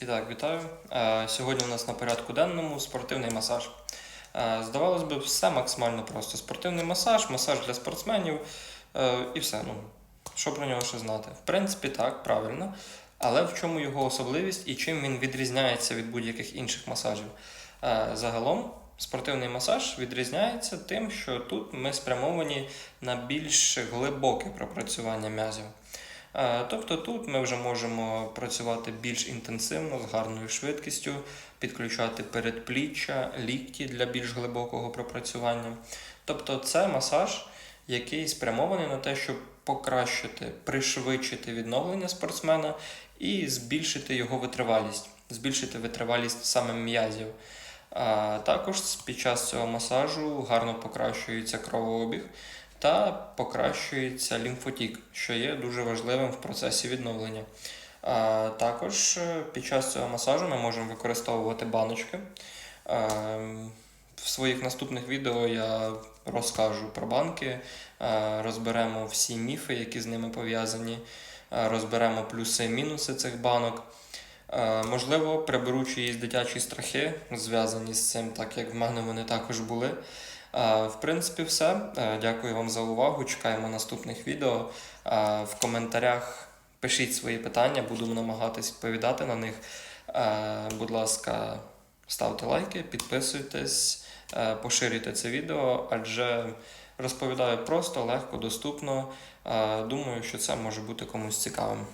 І так, вітаю. Е, Сьогодні у нас на порядку денному спортивний масаж. Е, Здавалось би, все максимально просто. Спортивний масаж, масаж для спортсменів е, і все. Ну, що про нього ще знати? В принципі, так, правильно. Але в чому його особливість і чим він відрізняється від будь-яких інших масажів? Загалом, спортивний масаж відрізняється тим, що тут ми спрямовані на більш глибоке пропрацювання м'язів. Е, Тобто тут ми вже можемо працювати більш інтенсивно, з гарною швидкістю, підключати передпліччя, лікті для більш глибокого пропрацювання. Тобто це масаж, який спрямований на те, щоб покращити, пришвидшити відновлення спортсмена і збільшити його витривалість, збільшити витривалість саме м'язів. А також під час цього масажу гарно покращується кровообіг та покращується лімфотік, що є дуже важливим в процесі відновлення. Також е, під час цього масажу ми можемо використовувати баночки. Е, В своїх наступних відео я розкажу про банки, е, розберемо всі міфи, які з ними пов'язані, розберемо плюси і мінуси цих банок. Можливо, приберу чиїсь дитячі страхи, зв'язані з цим, так як в мене вони також були. Е, В принципі, все. Е, Дякую вам за увагу. Чекаємо наступних відео. Е, В коментарях пишіть свої питання, буду намагатись відповідати на них. Будь ласка, ставте лайки, підписуйтесь, поширюйте це відео, адже розповідаю просто, легко, доступно. Думаю, що це може бути комусь цікавим.